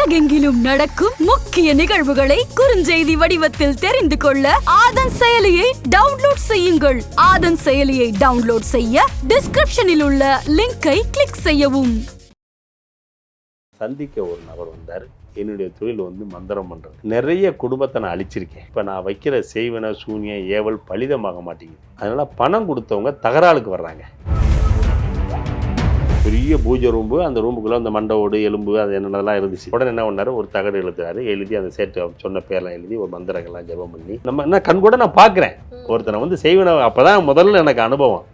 உலகெங்கிலும் நடக்கும் முக்கிய நிகழ்வுகளை குறுஞ்செய்தி வடிவத்தில் தெரிந்து கொள்ள ஆதன் செயலியை டவுன்லோட் செய்யுங்கள். ஆதன் செயலியை டவுன்லோட் செய்ய டிஸ்கிரிப்ஷனில் உள்ள லிங்கை கிளிக் செய்யவும். சந்திக்க ஒரு நபர் வந்தார். என்னுடைய தொழில் வந்து மந்திரம் பண்ணுறது நிறைய குடும்பத்தை நான் அழிச்சிருக்கேன். இப்போ நான் வைக்கிற செய்வன சூனியம் ஏவல் பலிதமாக மாட்டேங்குது அதனால பணம் கொடுத்தவங்க தகராளுக்கு வர்றாங்க. பெரிய பூஜை ரூம்பு அந்த ரூமுக்குள்ளே அந்த மண்டவோடு எலும்பு அது என்னென்னலாம் இருந்துச்சு. உடனே என்ன பண்ணாரு? ஒரு தகடு எழுதுறாரு எழுதி அந்த சேட்டு சொன்ன பேர்லாம் எழுதி ஒரு மந்திரங்கள்லாம் ஜெபம் பண்ணி நம்ம என்ன கண் கூட நான் பார்க்குறேன். ஒருத்தனை வந்து செய்வன அப்போ தான் முதல்ல எனக்கு அனுபவம்.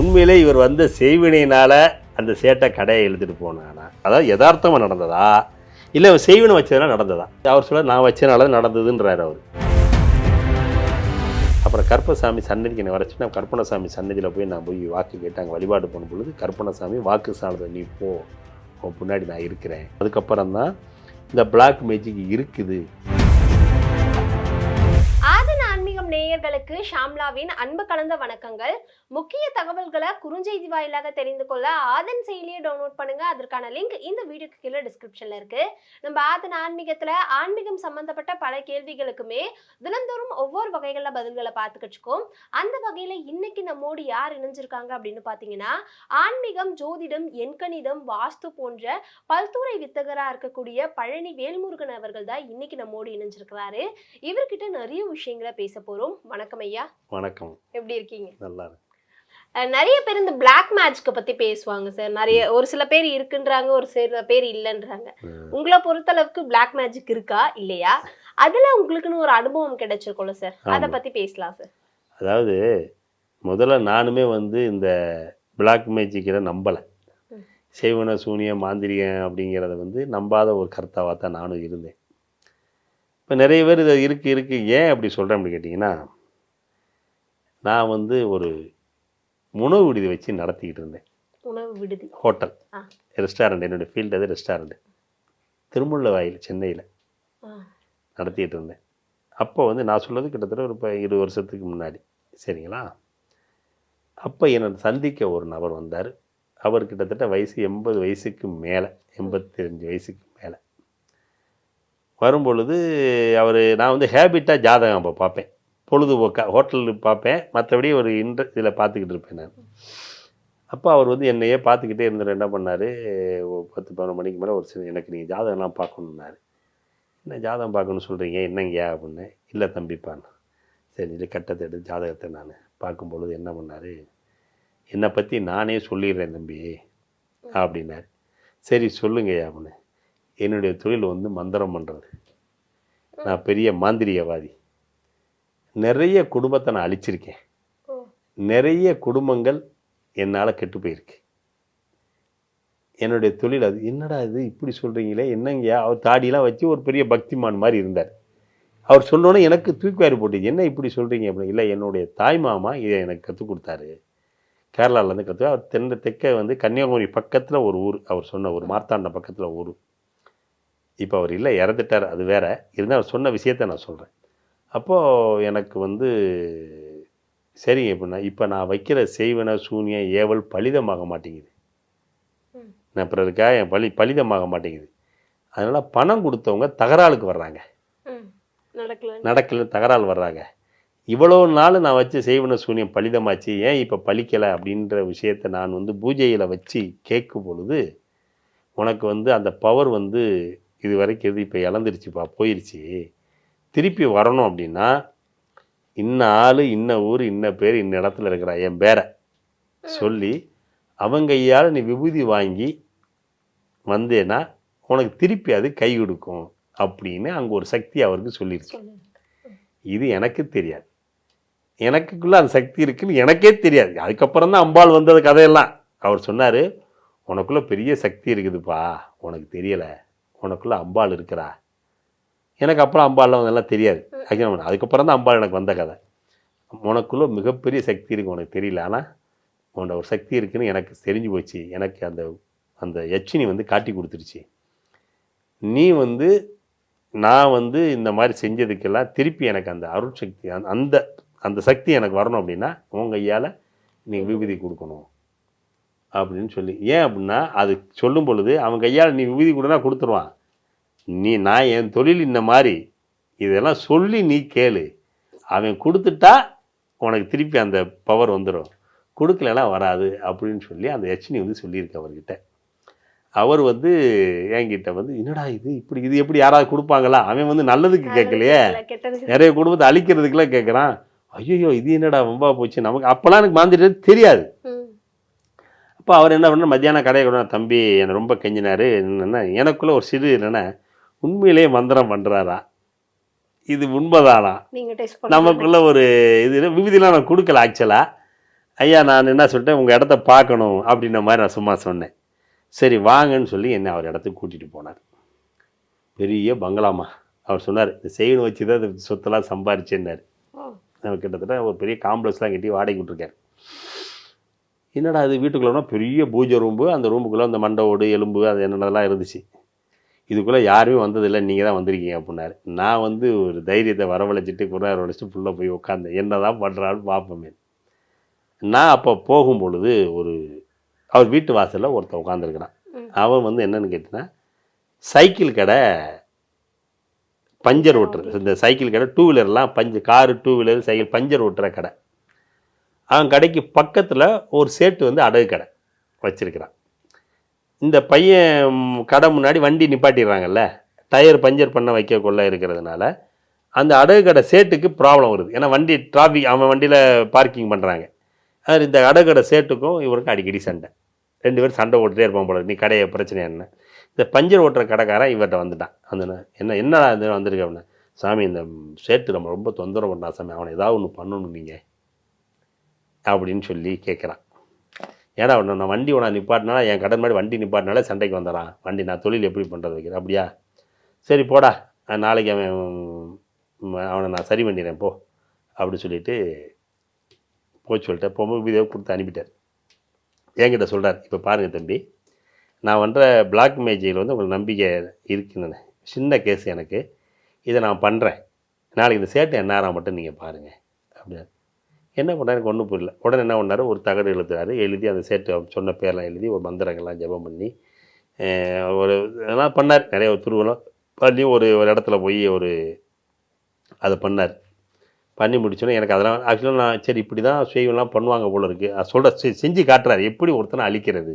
உண்மையிலே இவர் வந்த செய்வினையினால அந்த சேட்டை கடையை எழுதிட்டு போனானா அதாவது யதார்த்தமாக நடந்ததா? இல்லை செய்வினை வச்சதுனால நடந்ததா? அவர் சொல்ல நான் வச்சதுனால நடந்ததுன்றார் அவர். அப்புறம் கருப்பசாமி சன்னதிக்கு நான் வரச்சு நான் கருப்பணசாமி சன்னதியில் போய் நான் போய் வாக்கு கேட்டாங்க வழிபாடு பண்ணும் பொழுது கருப்பணசாமி வாக்கு சாணத்தை நீ போ. உன் பின்னாடி நான் இருக்கிறேன். அதுக்கப்புறம் தான் இந்த பிளாக் மேஜிக் இருக்குது. நேயர்களுக்கு ஷாம்லாவின் அன்பு கலந்த வணக்கங்கள். முக்கிய தகவல்களை குறுஞ்செய்தி வாயிலாக தெரிந்து கொள்ள ஆதன் செயலியை டவுன்லோட் பண்ணுங்க. அதற்கான லிங்க் இந்த வீடியோக்கு கீழே டிஸ்கிரிப்ஷன்ல இருக்கு. நம்ம ஆதன் ஆன்மீகத்துல ஆன்மீகம் சம்பந்தப்பட்ட பல கேள்விகளுக்குமே தினந்தோறும் ஒவ்வொரு வகைகளில் பதில்களை பார்த்துக்கிச்சுக்கோம் அந்த வகையில இன்னைக்கு நம்மோடு யார் இணைஞ்சிருக்காங்க அப்படின்னு பாத்தீங்கன்னா ஆன்மீகம் ஜோதிடம் எண்கணிதம் வாஸ்து போன்ற பல்துறை வித்தகரா இருக்கக்கூடிய பழனி வேல்முருகன் அவர்கள் தான் இன்னைக்கு நம்மோடு இணைஞ்சிருக்கிறாரு. இவர்கிட்ட நிறைய விஷயங்களை பேச போறோம். வணக்கம் ஐயா. வணக்கம். எப்படி இருக்கீங்க? நல்லா இருக்கு நிறைய பேர் இந்த பிளாக் மேட்ச்க்கு பத்தி பேசுவாங்க சார். நிறைய ஒரு சில பேர் இருக்குன்றாங்க ஒரு சில பேர் இல்லைன்றாங்க. உங்களை பொறுத்தளவுக்கு பிளாக் மேஜிக் இருக்கா இல்லையா? அதுல உங்களுக்குன்னு ஒரு அனுபவம் கிடைச்சிருக்கும்ல சார். அத. பத்தி பேசலாம் சார். அதாவது முதல்ல நானுமே வந்து இந்த பிளாக் மேஜிக்கை நம்பலை. ம். செய்வன சூனியம் மாந்திரிகம் அப்படிங்கிறத வந்து நம்பாத ஒரு கர்த்தாவாக தான் நானும் இருந்தேன். இப்போ நிறைய பேர் இது இருக்குது இருக்குது ஏன் அப்படி சொல்கிறேன் அப்படி கேட்டிங்கன்னா நான் வந்து ஒரு உணவு விடுதி வச்சு நடத்திக்கிட்டு இருந்தேன். உணவு விடுதி. ஹோட்டல். ரெஸ்டாரண்ட். என்னுடைய ஃபீல்டு அது ரெஸ்டாரண்ட். திருமுல்ல வாயில் சென்னையில் ஆ. நடத்திட்டு இருந்தேன். அப்போ வந்து நான் சொல்றது கிட்டத்தட்ட ஒரு இப்போ இருபது வருஷத்துக்கு முன்னாடி. சரிங்களா? அப்போ என்னை சந்திக்க ஒரு நபர் வந்தார். அவர் கிட்டத்தட்ட வயசு எண்பது வயசுக்கு மேலே எண்பத்தஞ்சு வயசுக்கு வரும்பொழுது அவர் நான் வந்து ஹேபிட்டாக ஜாதகம் அப்போ பார்ப்பேன். பொழுதுபோக்காக ஹோட்டலில் பார்ப்பேன். மற்றபடி ஒரு இன்ட்ர இதில் பார்த்துக்கிட்டு இருப்பேன் நான். அப்போ அவர் வந்து என்னையே பார்த்துக்கிட்டே இருந்தார் என்ன பண்ணார் பத்து பதினொரு மணிக்கு மேலே ஒரு சின்ன எனக்கு நீங்கள் ஜாதகம்லாம் பார்க்கணுன்னாரு என்ன ஜாதகம் பார்க்கணும்னு சொல்கிறீங்க என்னங்கய்யா அப்படின்னு. இல்லை தம்பிப்பான் சரி இது கட்டத்தை எடுத்து ஜாதகத்தை நான் பார்க்கும்பொழுது என்ன பண்ணார் என்னை பற்றி நானே சொல்லிடுறேன் தம்பி அப்படின்னாரு. சரி சொல்லுங்கய்யா அப்படின்னு. என்னுடைய தொழில் வந்து மந்திரம் பண்ணுறது நான் பெரிய மாந்திரியவாதி நிறைய குடும்பத்தை நான் அழிச்சிருக்கேன். நிறைய குடும்பங்கள் என்னால் கெட்டு போயிருக்கு. என்னுடைய தொழில் அது என்னடா இது இப்படி சொல்கிறீங்களே என்னங்கய்யா? அவர் தாடியெல்லாம் வச்சு ஒரு பெரிய பக்திமான் மாதிரி இருந்தார். அவர் சொன்னோன்னே எனக்கு தூக்குவாரி போட்டு என்ன இப்படி சொல்கிறீங்க அப்படின்னு இல்லை என்னுடைய தாய் மாமா இதை எனக்கு கற்றுக் கொடுத்தாரு. கேரளாவிலேருந்து கற்று அவர் தென்ன தெற்க வந்து கன்னியாகுமரி பக்கத்தில் ஒரு ஊர். அவர் சொன்ன ஒரு மார்த்தாண்டம் பக்கத்தில் ஊர் இப்போ அவர் இல்லை இறந்துட்டார் அது வேற. இருந்தால் அவர் சொன்ன விஷயத்த நான் சொல்கிறேன் அப்போது எனக்கு வந்து சரிங்க இப்போ நான் இப்போ நான் வைக்கிற செய்வன சூனியம் ஏவல் பலிதமாக மாட்டேங்குது. நான் இருக்கா என் பலி பலிதமாக மாட்டேங்குது. அதனால் பணம் கொடுத்தவங்க தகராளுக்கு வர்றாங்க. நடக்கல. தகராறு வர்றாங்க. இவ்வளோ நாள் நான் வச்சு செய்வன சூனியம் பலிதமாச்சு ஏன் இப்போ பலிக்கலை அப்படின்ற விஷயத்தை நான் வந்து பூஜையில் வச்சு கேட்கும் பொழுது உனக்கு வந்து அந்த பவர் வந்து இது வரைக்கும் இது இப்போ இழந்துருச்சுப்பா போயிருச்சு. திருப்பி வரணும் அப்படின்னா இன்ன ஆள் இன்ன ஊர் இன்ன பேர் இன்ன இடத்துல இருக்கிறா என் பேரை சொல்லி அவங்க கையால் நீ விபூதி வாங்கி வந்தேன்னா உனக்கு திருப்பி அது கை கொடுக்கும் அப்படின்னு அங்கே ஒரு சக்தி அவருக்கு சொல்லுங்க. இது எனக்கு தெரியாது. எனக்குள்ள அந்த சக்தி இருக்குன்னு எனக்கே தெரியாது. அதுக்கப்புறம் தான் அம்பாள் வந்தது கதையெல்லாம். அவர் சொன்னார் உனக்குள்ள பெரிய சக்தி இருக்குதுப்பா உனக்கு தெரியலை. உனக்குள்ள அம்பாள் இருக்கிறா? எனக்கு அப்புறம் அம்பாள்லாம் அதெல்லாம் தெரியாது. அதுக்கு அதுக்கப்புறம் தான் அம்பாள் எனக்கு வந்த கதை. உனக்குள்ள மிகப்பெரிய சக்தி இருக்கு உனக்கு தெரியல. ஆனால் உன்னோட ஒரு சக்தி இருக்குன்னு எனக்கு தெரிஞ்சு போச்சு. எனக்கு அந்த அந்த யட்சினி வந்து காட்டி கொடுத்துருச்சு. நீ வந்து நான் வந்து இந்த மாதிரி செஞ்சதுக்கெல்லாம் திருப்பி எனக்கு அந்த அருட்சக்தி அந்த- அந்த அந்த சக்தி எனக்கு வரணும் அப்படின்னா உன் கையால் நீங்கள் விபூதி கொடுக்கணும். அப்படின்னு சொல்லி. ஏன் அப்படின்னா அது சொல்லும் பொழுது அவன் கையால் நீ விபூதி கொடுனா கொடுத்துருவான். நீ நான் என் தொழில் இந்த மாதிரி இதெல்லாம் சொல்லி நீ கேளு. அவன் கொடுத்துட்டா உனக்கு திருப்பி அந்த பவர் வந்துடும் கொடுக்கலனா வராது அப்படின்னு சொல்லி அந்த யட்சினி வந்து சொல்லியிருக்கு அவர்கிட்ட. அவர் வந்து என்கிட்ட வந்து என்னடா இது? இப்படி இது எப்படி யாராவது கொடுப்பாங்களா? அவன் வந்து நல்லதுக்கு கேட்கலையே. நிறைய குடும்பத்தை அழிக்கிறதுக்கெல்லாம் கேட்குறான் ஐயோ இது என்னடா வம்பா போச்சு? நமக்கு அப்போல்லாம் எனக்கு மாந்திரிறது தெரியாது. அப்போ அவர் என்ன பண்ண மத்தியானம் கடையை கூட தம்பி என்னை ரொம்ப கெஞ்சினாரு. என்னன்னா எனக்குள்ள ஒரு சிறு என்னன்னா உண்மையிலேயே மந்திரம் பண்ணுறாரா இது உண்மைதானா? நமக்குள்ள ஒரு இது விபதிலாம் நான் கொடுக்கல ஆக்சுவலாக ஐயா நான் என்ன சொல்லிட்டேன்? உங்கள் இடத்த பார்க்கணும் அப்படின்ன மாதிரி நான் சும்மா சொன்னேன். சரி வாங்கன்னு சொல்லி என்னை அவர் இடத்துக்கு கூட்டிகிட்டு போனார். பெரிய பங்களாமா. அவர் சொன்னார் இந்த செய்வனை வச்சு தான் இந்த சொத்தெல்லாம் சம்பாரிச்சேன்னாரு. கிட்டத்தட்ட ஒரு பெரிய காம்ப்ளெக்ஸ்லாம் கட்டி வாடகை விட்டுருக்காரு என்னடா அது வீட்டுக்குள்ளனா பெரிய பூஜை ரூம்பு அந்த ரூமுக்குள்ளே அந்த மண்டை ஓடு எலும்பு அது என்னென்னலாம் இருந்துச்சு. இதுக்குள்ளே யாருமே வந்ததில்லை நீங்கள் தான் வந்திருக்கீங்க அப்படின்னாரு. நான் வந்து ஒரு தைரியத்தை வரவழைச்சிட்டு குரார் வளைச்சிட்டு ஃபுல்லாக போய் உட்காந்தேன் என்ன தான் பண்ணுறான்னு பார்ப்போமே. நான் அப்போ போகும் பொழுது ஒரு அவர் வீட்டு வாசலில் ஒருத்தன் உட்காந்துருக்கிறான். அவன் வந்து என்னன்னு கேட்டினா சைக்கிள் கடை பஞ்சர் ஓட்டுறது. இந்த சைக்கிள் கடை டூ வீலர்லாம் பஞ்சு car two wheeler cycle puncture ஓட்டுற கடை. அவன் கடைக்கு பக்கத்தில் ஒரு சேட்டு வந்து அடகு கடை வச்சுருக்கிறான். இந்த பையன் கடை முன்னாடி வண்டி நிப்பாட்டிடுறாங்கல்ல டயர் பஞ்சர் பண்ண வைக்க கொள்ள இருக்கிறதுனால அந்த அடகு கடை சேட்டுக்கு ப்ராப்ளம் வருது. ஏன்னா வண்டி டிராஃபிக் அவன் வண்டியில் பார்க்கிங் பண்ணுறாங்க அது இந்த அடகு கடை சேட்டுக்கும் இவருக்கும் அடிக்கடி சண்டை. ரெண்டு பேரும் சண்டை ஓட்டுட்டே இருப்பான் போல நீ கடையை பிரச்சனை என்ன? இந்த பஞ்சர் ஓட்டுற கடைக்காரன் இவர்கிட்ட வந்துட்டான். அந்த என்ன என்னடா இது வந்திருக்க அப்படின்னு. சாமி இந்த சேட்டு நம்ம ரொம்ப தொந்தரவு பண்ணா சாமி. அவனை ஏதாவது ஒன்று பண்ணணும் நீங்கள் அப்படின்னு சொல்லி கேட்குறான் ஏடா ஒன்று நான் வண்டி உன நிப்பாட்டினால என் கடன் மாதிரி வண்டி நிப்பாட்டினாலே சண்டைக்கு வந்துடான் வண்டி நான் தொழில் எப்படி பண்ணுறது வைக்கிறேன் அப்படியா? சரி போடா. நான் நாளைக்கு அவன் அவனை நான் சரி பண்ணிடுறேன் போ. அப்படி சொல்லிட்டு போய் சொல்லிட்டேன் போகும்போது வீடியோ கொடுத்து அனுப்பிட்டார். என்கிட்ட சொல்கிறார் இப்போ பாருங்கள் தம்பி நான் பண்ணுற பிளாக் மேஜையில் வந்து உங்களுக்கு நம்பிக்கை இருக்குன்னு சின்ன கேஸ் எனக்கு. இதை நான் பண்ணுறேன் நாளைக்கு இந்த சேட்டை என்ன மட்டும் நீங்கள் பாருங்கள் அப்படின்னா என்ன பண்ணார்? எனக்கு ஒன்றும் புரியல. உடனே என்ன பண்ணார்? ஒரு தகடு எழுதுறாரு எழுதி அந்த சேட்டு சொன்ன பேரெலாம் எழுதி ஒரு மந்திரங்கள்லாம் ஜெபம் பண்ணி ஒரு இதெல்லாம் பண்ணார். நிறைய ஒரு திருவள்ளம் பண்ணி ஒரு ஒரு இடத்துல போய் ஒரு அதை பண்ணார். பண்ணி முடிச்சோன்னே எனக்கு அதெல்லாம் ஆக்சுவலாக நான் சரி இப்படி தான் செய்வெல்லாம் பண்ணுவாங்க போல இருக்குது சொல்கிற செஞ்சு காட்டுறாரு. எப்படி ஒருத்தனை அழிக்கிறது?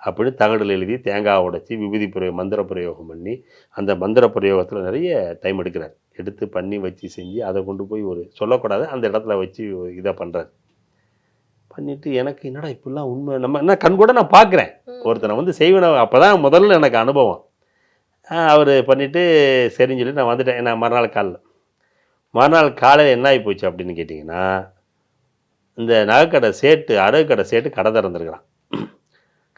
அப்படின்னு தகடில் எழுதி தேங்காய் உடைச்சி விபூதி பிரயோகம் மந்திர பிரயோகம் பண்ணி அந்த மந்திர பிரயோகத்தில் நிறைய டைம் எடுக்கிறார். எடுத்து பண்ணி வச்சு செஞ்சு அதை கொண்டு போய் ஒரு சொல்லக்கூடாது அந்த இடத்துல வச்சு இதை பண்ணுறாரு பண்ணிட்டு எனக்கு என்னடா இப்படிலாம் உண்மை? நம்ம என்ன கண் கூட நான் பார்க்குறேன். ஒருத்தனை வந்து செய்வன அப்போ தான் முதல்ல எனக்கு அனுபவம். அவர் பண்ணிவிட்டு சரின்னு சொல்லி நான் வந்துட்டேன். நான் மறுநாள் காலைல. மறுநாள் காலையில் என்ன ஆகி போச்சு அப்படின்னு கேட்டிங்கன்னா இந்த நகைக்கடை சேட்டு அடகு கடை சேட்டு கடை திறந்துருக்கிறான்.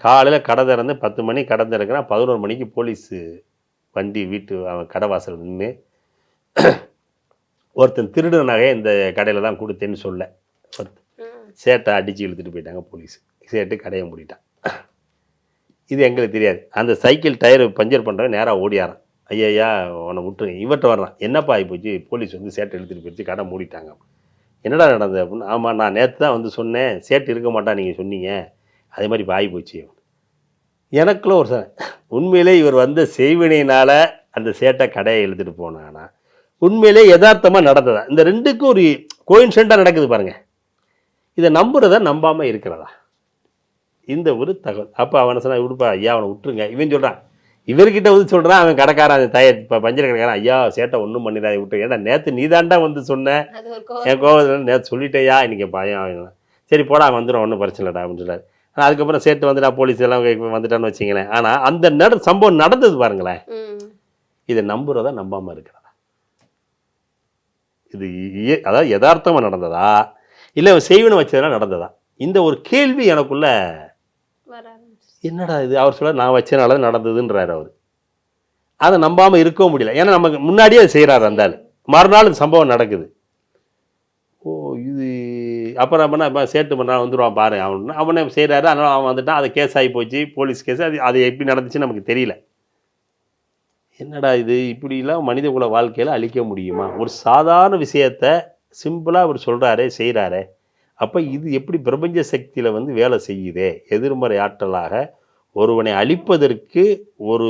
காலையில் கடை திறந்து பத்து மணி கடை திறக்கிறான். பதினோரு மணிக்கு போலீஸு வண்டி வீட்டு அவன் கடை வாசல் நின்று ஒருத்தன் திருடு நகையை இந்த கடையில் தான் கொடுத்தேன்னு சொல்ல. சேட்டை அடித்து இழுத்துட்டு போயிட்டாங்க போலீஸ். சேட்டு கடையை மூடிட்டான். இது எங்களுக்கு தெரியாது. அந்த சைக்கிள் டயர் பஞ்சர் பண்ணுறவன் நேராக ஓடியாரான் ஐயா உன்னை விட்டுருங்க இவர்கிட்ட வர்றான். என்னப்பா ஆகிப்போச்சு போலீஸ் வந்து சேட்டை இழுத்துட்டு போயிடுச்சு கடை மூடிட்டாங்க. என்னடா நடந்தது அப்படின்னு ஆமாம் நான் நேற்று தான் வந்து சொன்னேன். சேட்டு இருக்க மாட்டான் நீங்கள் சொன்னீங்க. அதே மாதிரி இப்போ ஆகிப்போச்சு எனக்குள்ள ஒரு உண்மையிலே இவர் வந்த செய்வினையினால் அந்த சேட்டை கடையை இழுத்துட்டு போனானா? உண்மையிலே யதார்த்தமாக நடந்ததா? இந்த ரெண்டுக்கும் ஒரு கோயின்சென்ட்டாக நடக்குது பாருங்க. இதை நம்புறதா நம்பாமல் இருக்கிறதா? இந்த ஒரு தகவல். அப்போ அவனை சொன்னா விடுப்பா ஐயா அவனை விட்டுருங்க. இவன் சொல்கிறான் இவர்கிட்ட வந்து சொல்கிறான் அவன் கடைக்காரன் அந்த தய இப்போ பஞ்சர் கடைக்காரன். ஐயா சேட்டை ஒன்றும் பண்ணிடாத விட்டு ஏன்னா நேற்று நீதாண்டா வந்து சொன்ன. அது ஒரு கோவம். என் கோவத்தில். நேற்று சொல்லிட்டேயா? இன்னைக்கு பயம் ஆகணும் சரி போடா வந்துடும் ஒன்றும் பிரச்சனை இல்லைடா அப்படின்னு சொன்னார். ஆனால் அதுக்கப்புறம் சேர்த்து வந்துட்டா போலீஸ் எல்லாம் வந்துட்டான்னு வச்சிங்களேன் ஆனால் அந்த நட சம்பவம் நடந்தது பாருங்களேன். இதை நம்புறதா நம்பாமல் இருக்கிறதா? இது அதாவது யதார்த்தமாக நடந்ததா? இல்லை செய்வனை வச்சதெல்லாம் நடந்ததா? இந்த ஒரு கேள்வி எனக்குள்ள. என்னடா இது? அவர் சொல்ல நான் வச்சனால தான் நடந்ததுன்றாரு அவர். அதை நம்பாமல் இருக்கவும் முடியல. ஏன்னா நமக்கு முன்னாடியே அது செய்கிறாரு அந்த மறுநாள் இந்த சம்பவம் நடக்குது. ஓ இது அப்புறம் நம்ம இப்போ சேட்டு பண்ணா வந்துடுவான் பாரு அவன். அவனே செய்கிறாரு அதனால் அவன் வந்துட்டான். அது கேஸ் ஆகி போச்சு. போலீஸ் கேஸ் அது அது எப்படி நடந்துச்சுன்னு நமக்கு தெரியல. என்னடா இது? இப்படிலாம் மனித குல வாழ்க்கையில் அழிக்க முடியுமா? ஒரு சாதாரண விஷயத்த சிம்பிளாக அவர் சொல்கிறாரே செய்கிறாரே அப்போ இது எப்படி பிரபஞ்ச சக்தியில் வந்து வேலை செய்யுதே? எதிர்மறை ஆற்றலாக ஒருவனை அழிப்பதற்கு ஒரு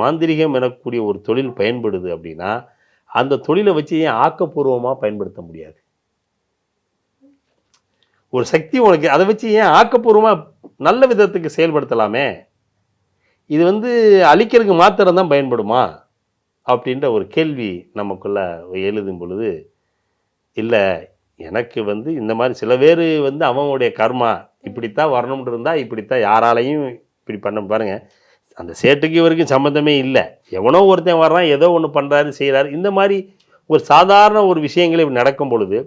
மாந்திரிகம் எனக்கூடிய ஒரு தொழில் பயன்படுது அப்படின்னா அந்த தொழிலை வச்சு ஏன் ஆக்கப்பூர்வமாக பயன்படுத்த முடியாது? ஒரு சக்தி உனக்கு அதை வச்சு ஏன் ஆக்கப்பூர்வமாக நல்ல விதத்துக்கு செயல்படுத்தலாமே? இது வந்து அழிக்கிறதுக்கு மாத்திரம் தான் பயன்படுமா? அப்படின்ற ஒரு கேள்வி நமக்குள்ள எழுதும் பொழுது இல்லை எனக்கு வந்து இந்த மாதிரி சில பேர் வந்து அவனுடைய கர்மா இப்படித்தான் வரணும்னு இருந்தால் இப்படித்தான் யாராலையும் இப்படி பண்ண பாருங்கள் அந்த சேட்டுக்கு இவருக்கும் சம்மந்தமே இல்லை. எவனோ ஒருத்தன் வர்றான் ஏதோ ஒன்று பண்ணுறாரு செய்கிறாரு இந்த மாதிரி ஒரு சாதாரண ஒரு விஷயங்கள் நடக்கும் பொழுது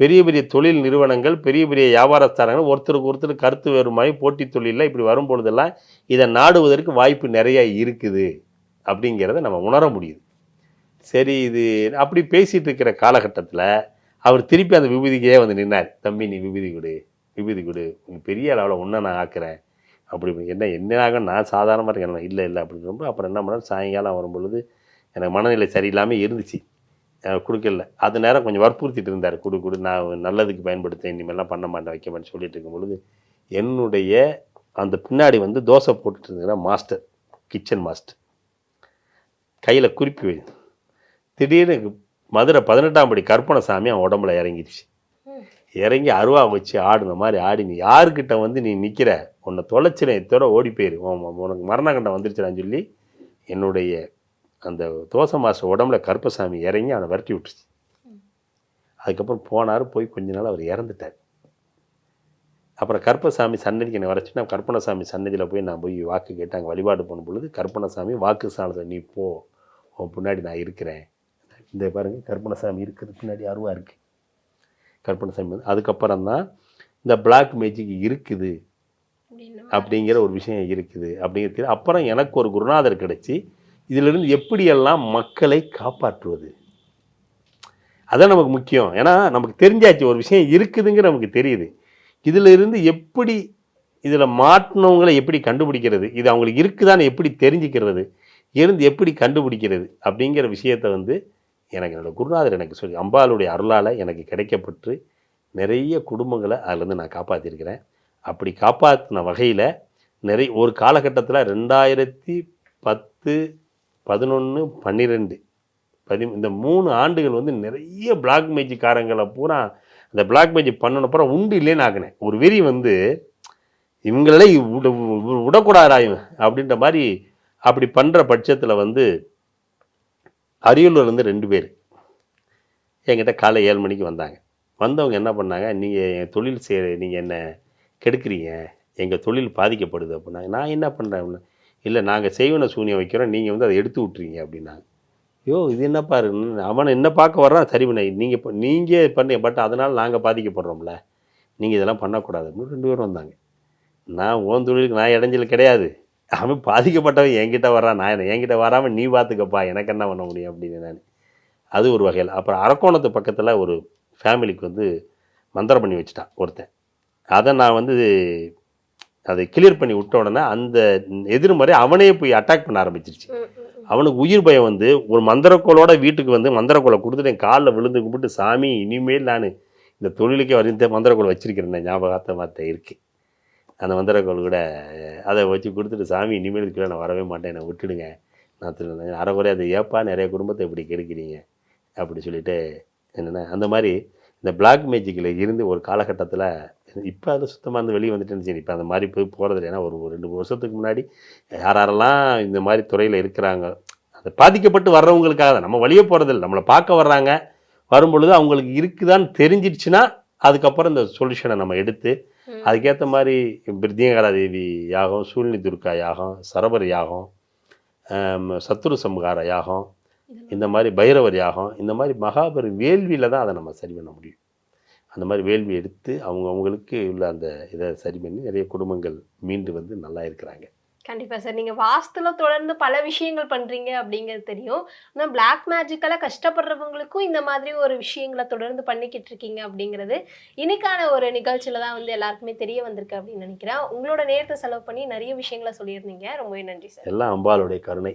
பெரிய பெரிய தொழில் நிறுவனங்கள் பெரிய பெரிய வியாபாரஸ்தாரங்கள் ஒருத்தருக்கு ஒருத்தர் கருத்து வேறுமாய் போட்டி தொழிலில் இப்படி வரும் பொழுதெல்லாம் இதை நாடுவதற்கு வாய்ப்பு நிறையா இருக்குது அப்படிங்கிறத நம்ம உணர முடியுது. சரி இது அப்படி பேசிகிட்டு இருக்கிற காலகட்டத்தில் அவர் திருப்பி அந்த விபூதிக்கே வந்து நின்னார். தம்பி நீ விபூதி கொடு விபூதி கொடு. நீ பெரிய அளவில் ஒன்றை நான் ஆக்குறேன். அப்படி என்ன என்னாக நான் சாதாரணமாக இருக்கேன்? இல்லை இல்லை அப்படின்னு ரொம்ப அப்புறம் என்ன பண்ணார்? சாயங்காலம் வரும் பொழுது எனக்கு மனநிலை சரியில்லாமல் இருந்துச்சு. கொடுக்கல. அது நேரம் கொஞ்சம் வற்புறுத்திட்டு இருந்தார். கொடு கொடு நான் நல்லதுக்கு பயன்படுத்தேன் இனிமேல்லாம் பண்ண மாட்டேன் வைக்க மாட்டேன் சொல்லிட்டு இருக்கும் பொழுது என்னுடைய அந்த பின்னாடி வந்து தோசை போட்டுட்டு இருக்கிற மாஸ்டர் கிச்சன் மாஸ்டர் கையில் குறிப்பி வை திடீர்னு மதுரை பதினெட்டாம் படி கற்பனசாமி அவன் உடம்புல இறங்கிடுச்சு. இறங்கி அருவா வச்சு ஆடின மாதிரி ஆடி நீ யாருக்கிட்ட வந்து நீ நிற்கிற உன்னை தொலைச்சினத்தோட ஓடி போயிரு. உன் உனக்கு மரணகண்டம் வந்துருச்சுடான்னு சொல்லி என்னுடைய அந்த தோசை மாஸ்டர் உடம்புல கருப்பசாமி இறங்கி அவனை விரட்டி விட்டுருச்சு அதுக்கப்புறம் போனார் போய் கொஞ்ச நாள் அவர் இறந்துட்டார். அப்புறம் கருப்பசாமி சன்னதிக்கு என்னை வரச்சு நான் கற்பனசாமி சன்னதியில் போய் நான் போய் வாக்கு கேட்டு அங்கே வழிபாடு பண்ணும் பொழுது கற்பனசாமி வாக்கு சாணத்தை நீ போ உன் பின்னாடி நான் இருக்கிறேன். இந்த பாருங்க கற்பனசாமி இருக்கிறது பின்னாடி அருவா இருக்கு. கற்பனசாமி அதுக்கப்புறம் தான் இந்த பிளாக் மேஜிக் இருக்குது அப்படிங்கிற ஒரு விஷயம் இருக்குது அப்படிங்கிறது அப்புறம் எனக்கு ஒரு குருநாதர் கிடைச்சி இதிலிருந்து எப்படியெல்லாம் மக்களை காப்பாற்றுவது? அதான் நமக்கு முக்கியம். ஏன்னா நமக்கு தெரிஞ்சாச்சு ஒரு விஷயம் இருக்குதுங்கிற நமக்கு தெரியுது. இதில் இருந்து எப்படி இதில் மாட்டினவங்களை எப்படி கண்டுபிடிக்கிறது? இது அவங்களுக்கு இருக்குதான்னு எப்படி தெரிஞ்சுக்கிறது? இருந்து எப்படி கண்டுபிடிக்கிறது? அப்படிங்கிற விஷயத்தை வந்து எனக்கு என்னோட குருநாதர் எனக்கு சொல்லி அம்பாளுடைய அருளால் எனக்கு கிடைக்கப்பட்டு நிறைய குடும்பங்களை அதுலேருந்து நான் காப்பாற்றிருக்கிறேன் அப்படி காப்பாற்றின வகையில் நிறைய ஒரு காலகட்டத்தில் ரெண்டாயிரத்தி பத்து பதினொன்று பன்னிரெண்டு. பதி இந்த மூணு ஆண்டுகள் வந்து நிறைய பிளாக் மேஜிக்காரங்களை பூரா அந்த பிளாக் மேஜிக் பண்ணன அப்புறம் உண்டு இல்லைன்னு ஆக்கினேன். ஒரு வெறி வந்து இவங்களே விட விடக்கூடாதா இவன்? அப்படின்ற மாதிரி அப்படி பண்ணுற பட்சத்தில் வந்து அரியலூர்லேருந்து ரெண்டு பேர். என்கிட்ட காலை ஏழு மணிக்கு வந்தாங்க. வந்தவங்க என்ன பண்ணாங்க நீங்கள் என் தொழில் செய்ய நீங்கள் என்ன கெடுக்குறீங்க? எங்கள் தொழில் பாதிக்கப்படுது அப்படின்னாங்க. நான் என்ன பண்ணுறேன் இல்லை நாங்கள் செய்வன சூனியம் வைக்கிறோம் நீங்கள் வந்து அதை எடுத்து விட்றீங்க அப்படின்னாங்க. யோ இது என்ன பாரு அவனை என்ன பார்க்க வர்றான் சரி பண்ண நீங்கள் இப்போ நீங்கள் பண்ணி பட் அதனால் நாங்கள் பாதிக்கப்படுறோம்ல. நீங்கள் இதெல்லாம் பண்ணக்கூடாது. அப்படின்னு ரெண்டு பேரும் வந்தாங்க. நான் ஓன் தொழிலுக்கு நான் இடைஞ்சல் கிடையாது. அவன் பாதிக்கப்பட்டவன் என்கிட்ட வர்றான். நான் என்ன- என்கிட்ட வராமல் நீ பார்த்துக்கப்பா எனக்கு என்ன பண்ண முடியும் அப்படின்னு நான். அது ஒரு வகையில். அப்புறம் அரக்கோணத்து பக்கத்தில் ஒரு ஃபேமிலிக்கு வந்து மந்திரம் பண்ணி வச்சுட்டான் ஒருத்தன். அதை நான் வந்து அதை கிளியர் பண்ணி விட்ட உடனே அந்த எதிர்மறை அவனே போய் அட்டாக் பண்ண ஆரம்பிச்சிருச்சு. அவனுக்கு உயிர் பயம் வந்து ஒரு மந்திரக்கோளோட வீட்டுக்கு வந்து மந்திரக்கோளை கொடுத்துட்டு என் காலில் விழுந்து கும்பிட்டு சாமி இனிமேல் நான் இந்த தொழிலுக்கே வரைந்த மந்திரக்கோளை வச்சிருக்கிறேன் ஞாபகார்த்த வார்த்தை இருக்கு அந்த மந்திரக்கோள் கூட அதை வச்சு கொடுத்துட்டு சாமி இனிமேல் இதுக்குள்ள நான் வரவே மாட்டேன் என்னை விட்டுடுங்க. நான் திரு- அரைக்குறை அதை ஏப்பா நிறைய குடும்பத்தை இப்படி கெடுக்கிறீங்க? அப்படி சொல்லிட்டு என்னென்ன அந்த மாதிரி இந்த பிளாக் மேஜிக்கில் இருந்து ஒரு காலகட்டத்தில் இப்போ அது சுத்தமாக இருந்து வெளியே வந்துட்டேன்னு சரி இப்போ அந்த மாதிரி போய் போகிறது ஏன்னா ஒரு ரெண்டு வருஷத்துக்கு முன்னாடி யார் யாரெல்லாம் இந்த மாதிரி துறையில் இருக்கிறாங்க அது பாதிக்கப்பட்டு வர்றவங்களுக்காக தான். நம்ம வழியே போகிறதில்ல நம்மளை பார்க்க வர்றாங்க. வரும்பொழுது அவங்களுக்கு இருக்குதான்னு தெரிஞ்சிடுச்சுன்னா அதுக்கப்புறம் இந்த சொல்யூஷனை நம்ம எடுத்து. அதுக்கேற்ற மாதிரி பிரித்தியகாரா தேவி யாகம் சூழ்நி துர்கா யாகம் சரபர் யாகம் சத்துரு சம்ஹார யாகம் இந்த மாதிரி பைரவர் யாகம் இந்த மாதிரி மகாபெரு வேள்வியில் தான் அதை நம்ம சரி பண்ண முடியும். அந்த மாதிரி வேள்வி எடுத்து அவங்க அவங்களுக்கு உள்ள அந்த இதை சரி பண்ணி நிறைய குடும்பங்கள் மீண்டு வந்து நல்லா இருக்கிறாங்க. கண்டிப்பா சார். நீங்க வாஸ்துல தொடர்ந்து பல விஷயங்கள் பண்றீங்க அப்படிங்கிறது தெரியும். ஆனா பிளாக் மேஜிக்கெல்லாம் கஷ்டப்படுறவங்களுக்கும் இந்த மாதிரி ஒரு விஷயங்களை தொடர்ந்து பண்ணிக்கிட்டு இருக்கீங்க அப்படிங்கிறது இன்னைக்கான ஒரு நிகழ்ச்சியில தான் வந்து எல்லாருக்குமே தெரிய வந்திருக்கு அப்படின்னு நினைக்கிறேன். உங்களோட நேரத்தை செலவு பண்ணி நிறைய விஷயங்களை சொல்லியிருந்தீங்க. ரொம்பவே நன்றி சார். எல்லாம் அம்பாளுடைய கருணை.